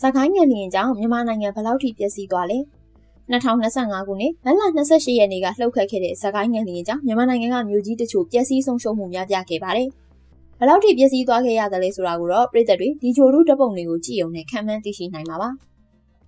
စကိုင်းငလျင်ကြောင့်မြန်မာနိုင်ငံဘယ်လောက်ထိပျက်စီးသွားလဲ2025ခုနှစ်မတ်လ28ရက်နေ့ကလှုပ်ခတ်ခဲ့တဲ့စကိုင်းငလျင်ကြောင့်မြန်မာနိုင်ငံကမြို့ကြီးတချို့ပျက်စီးဆုံးရှုံးမှုများပြားခဲ့ပါတယ်ဘယ်လောက်ထိပျက်စီးသွားခဲ့ရတယ်လဲဆိုတာကိုတော့ပြည်သက်တွေဒီချိုလူဓပုံတွေကိုကြည့်ုံနဲ့ခံမှန်းသိရှိနိုင်မှာပါ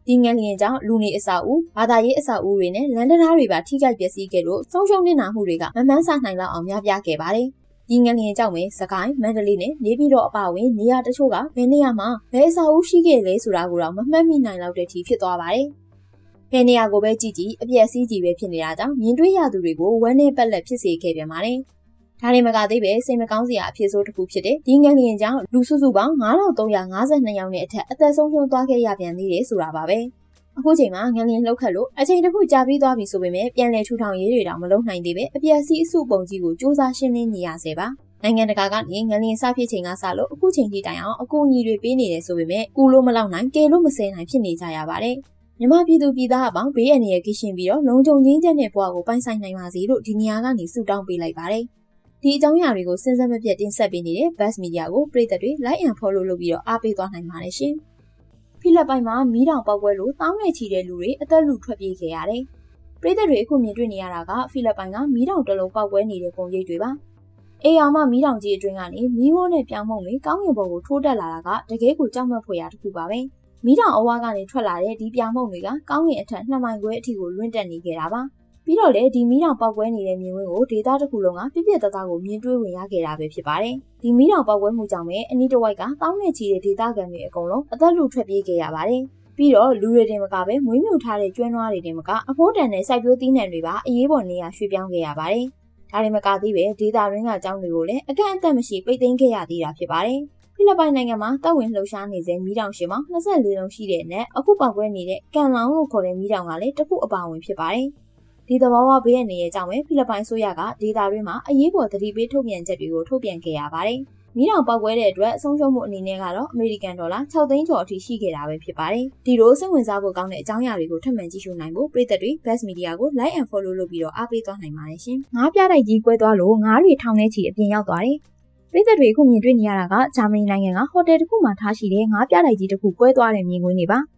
ဒီငလျင်ကြောင့်လူနေအဆောက်အဦဘာသာရေးအဆောက်အဦတွေနဲ့လန်ဒနာတွေပါထိခိုက်ပျက်စီးခဲ့လို့ဆုံးရှုံးနေတာမှုတွေကမမှန်းဆနိုင်လောက်အောင်များပြားခဲ့ပါတယ် ဒီငလျင်ကြောင့်ပဲစကိုင်းမန္တလေးနဲ့နေပြည်တော်အပါအဝင်နေရာတချို့ကဘယ်နေရာမှာဘယ်အဆောက်အဦရှိခဲ့လဲဆိုတာကိုတော့မမှတ်မိနိုင်လောက်တဲ့အထိဖြစ်သွားပါတယ်။ဘယ်နေရာကိုပဲကြည့်ကြည့်အပြက်စီးကြီးပဲဖြစ်နေတာကြောင့်မြင်တွေ့ရသူတွေကိုဝမ်းနဲ့ပက်လက်ဖြစ်စေခဲ့ပြန်ပါတယ်။ဒါတွေမကသေးပဲစိတ်မကောင်းစရာအဖြစ်ဆိုးတစ်ခုဖြစ်တဲ့ဒီငလျင်ကြောင့်လူစုစုပေါင်း9352ယောက်နဲ့အထက်အသက်ဆုံးရှုံးသွားခဲ့ရပြန်သေးတယ်ဆိုတာပါပဲ။ အခုချိန်မှာငလျင်လှုပ်ခတ်လို့အချိန်တစ်ခုကြာပြီးသွားပြီဆိုပေမဲ့ပြန်လည်ထူထောင်ရေးတွေတောင်မလုပ်နိုင်သေးပဲအပြက်စီးအစုပုံကြီးကိုစူးစမ်းရှင်းလင်းနေရဆဲပါ။နိုင်ငံတကာကနေငလျင်စဖြစ်ချိန်ကစလို့အခုချိန်ထိတိုင်အောင်အကူအညီတွေပေးနေတယ်ဆိုပေမဲ့ကူလို့မလောက်နိုင်ကယ်လို့မဆယ်နိုင်ဖြစ်နေကြရပါတယ်။မြမပြည်သူပြည်သားအပေါင်းဘေးအန္တရာယ်ကင်းရှင်းပြီးတော့လုံခြုံငြိမ်းချမ်းတဲ့ဘဝကိုပိုင်ဆိုင်နိုင်ပါစေလို့ဒီနေရာကနေဆုတောင်းပေးလိုက်ပါတယ်။ဒီအကြောင်းအရာတွေကိုစဉ်ဆက်မပြတ်တင်ဆက်ပေးနေတဲ့ Bus Media ကိုပရိသတ်တွေ like and follow လုပ်ပြီးတော့အားပေးသွားနိုင်ပါတယ်ရှင်။ ဖိလစ်ပိုင်မှာမီးတောင်ပေါက်ပွဲလို့တောင်းနဲ့ချီတဲ့လူတွေအသက်လူထွက်ပြေးခဲ့ရတယ်။ပြည်သက်တွေအခုမြင်တွေ့နေရတာကဖိလစ်ပိုင်ကမီးတောင်တလုံးပေါက်ပွဲနေတဲ့ပုံရိပ်တွေပါ။အေးအောင်မှမီးတောင်ကြီးအတွင်းကနေမီးဝန်းနဲ့ပြောင်းမှုတွေကောင်းကင်ဘုံကိုထိုးတက်လာတာကတကယ်ကိုကြောက်မက်ဖွယ်ရာတစ်ခုပါပဲမီးတောင်အဝါကနေထွက်လာတဲ့ဒီပြောင်းမှုတွေကကောင်းကင်အထက်နှစ်မိုင်ခွဲအထိကိုလွင့်တက်နေခဲ့တာပါ ပြီးတော့လေဒီမီးတောင်ပောက်ကွဲနေတဲ့မြင်ကွင်းကိုဒေတာတစ်ခုလုံးကပြပြတသားကိုမြင်တွေ့ဝင်ရခဲ့တာပဲဖြစ်ပါတယ်ဒီမီးတောင်ပောက်ကွဲမှုကြောင့်ပဲအနီးတစ်ဝိုက်ကတောင်းနဲ့ချီတဲ့ဒေတာကန်တွေအကုန်လုံးအသက်လူထွက်ပြေးခဲ့ရပါတယ်ပြီးတော့လူတွေတင်မကပဲမွေးမြူထားတဲ့ကျွမ်းနွားတွေတင်မကအဖိုးတန်တဲ့စိုက်ပျိုးသီးနှံတွေပါအရေးပေါ်နေရာရွှေ့ပြောင်းခဲ့ရပါတယ်ဒါတွေမကသေးပဲဒေတာရင်းကအကြောင်းတွေကိုလည်းအကန့်အသတ်မရှိပိတ်သိမ်းခဲ့ရသေးတာဖြစ်ပါတယ်။ဖိလစ်ပိုင်နိုင်ငံမှာတောက်ဝင်လှုပ်ရှားနေစဉ်မီးတောင်ရှင်ပေါင်း24လုံးရှိတဲ့နဲ့အခုပောက်ကွဲနေတဲ့ကန်လောင်လို့ခေါ်တဲ့မီးတောင်ကလည်းတစ်ခုအပါဝင်ဖြစ်ပါတယ်။ ဒီသဘောဝဘေးရနေရဲ့ကြောင့်ပဲဖိလစ်ပိုင်ဆိုရကဒေတာရင်းမှာအရေးပေါ်သတိပေးထုတ်ပြန်ချက်တွေကိုထုတ်ပြန်ခဲ့ရပါတယ်။မီးတောင်ပောက်ကွဲတဲ့အတွက်အဆုံးရှုံးမှုအနေနဲ့ကတော့အမေရိကန်ဒေါ်လာ6သိန်းကျော်အထိရှိခဲ့တာပဲဖြစ်ပါတယ်။ဒီလိုစိတ်ဝင်စားဖို့ကောင်းတဲ့အကြောင်းအရာတွေကိုထပ်မံကြည့်ရှုနိုင်ဖို့ပြည်သက်တွေ Best Media ကို Like and Follow လုပ်ပြီးတော့အားပေးသွားနိုင်ပါတယ်ရှင်။ငါးပြတိုက်ကြီးကွဲသွားလို့ငါးတွေထောင်ထဲချီအပြင်ရောက်သွားတယ်။ပြည်သက်တွေအခုမြင်တွေ့နေရတာကဂျာမနီနိုင်ငံကဟိုတယ်တစ်ခုမှာထားရှိတဲ့ငါးပြတိုက်ကြီးတစ်ခုကွဲသွားတဲ့မြင်ကွင်းတွေပါ။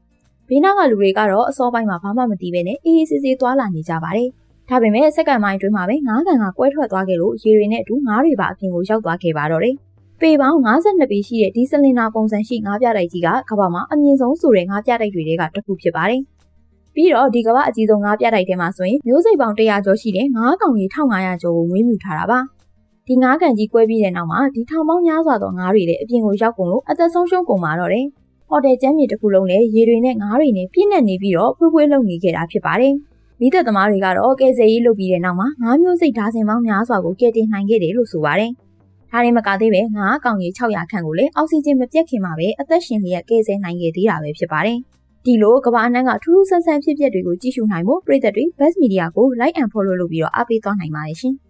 ဘေးနားကလူတွေကတော့အစောပိုင်းမှာဘာမှမသိဘဲနဲ့အေးအေးဆေးဆေးသွားလာနေကြပါတယ်။ဒါပေမဲ့စက္ကန့်ပိုင်းအတွင်းမှာပဲငါးကန်ကကွဲထွက်သွားခဲ့လို့ရေတွေနဲ့အတူငါးတွေပါအပြင်ကိုရောက်သွားခဲ့ပါတော့တယ်။ပေပေါင်း52ပေရှိတဲ့ဒီစလင်နာပုံစံရှိငါးပြတိုက်ကြီးကကမ္ဘာမှာအမြင့်ဆုံးဆိုတဲ့ငါးပြတိုက်တွေထဲကတစ်ခုဖြစ်ပါတယ်။ပြီးတော့ဒီကမ္ဘာအကြီးဆုံးငါးပြတိုက်ထဲမှာဆိုရင်မျိုးစိတ်ပေါင်း100ကျော်ရှိတဲ့ငါးကောင်ကြီး1500ကျော်ကိုမွေးမြူထားတာပါ။ဒီငါးကန်ကြီးကွဲပြီးတဲ့နောက်မှာဒီထောင်ပေါင်းများစွာသောငါးတွေလည်းအပြင်ကိုရောက်ကုန်လို့အသက်ဆုံးရှုံးကုန်ပါတော့တယ်။ ဟိုတယ်ကျမ်းမြေတစ်ခုလုံးလည်းရေတွေနဲ့ငါးတွေနဲ့ပြည့်နှက်နေပြီးတော့ဖွေးဖွေးလုံနေခဲ့တာဖြစ်ပါတယ်။မိသက်သမားတွေကတော့ကယ်ဆယ်ရေးလုပ်ပြီးတဲ့နောက်မှာငါးမျိုးစိတ်ဓာတ်စင်ပေါင်းများစွာကိုကယ်တင်နိုင်ခဲ့တယ်လို့ဆိုပါတယ်။ဒါရင်မကသေးပဲငါးကောင်ကြီး600ခန့်ကိုလည်းအောက်ဆီဂျင်မပြတ်ခင်မှာပဲအသက်ရှင်လျက်ကယ်ဆယ်နိုင်ခဲ့သေးတာပဲဖြစ်ပါတယ်။ဒီလိုကမ္ဘာအနှံ့ကထူးထူးဆန်းဆန်းဖြစ်ပျက်တွေကိုကြည့်ရှုနိုင်ဖို့ပရိသတ်တွေ Best Media ကို Like and Follow လုပ်ပြီးတော့အားပေးသွားနိုင်ပါတယ်ရှင်။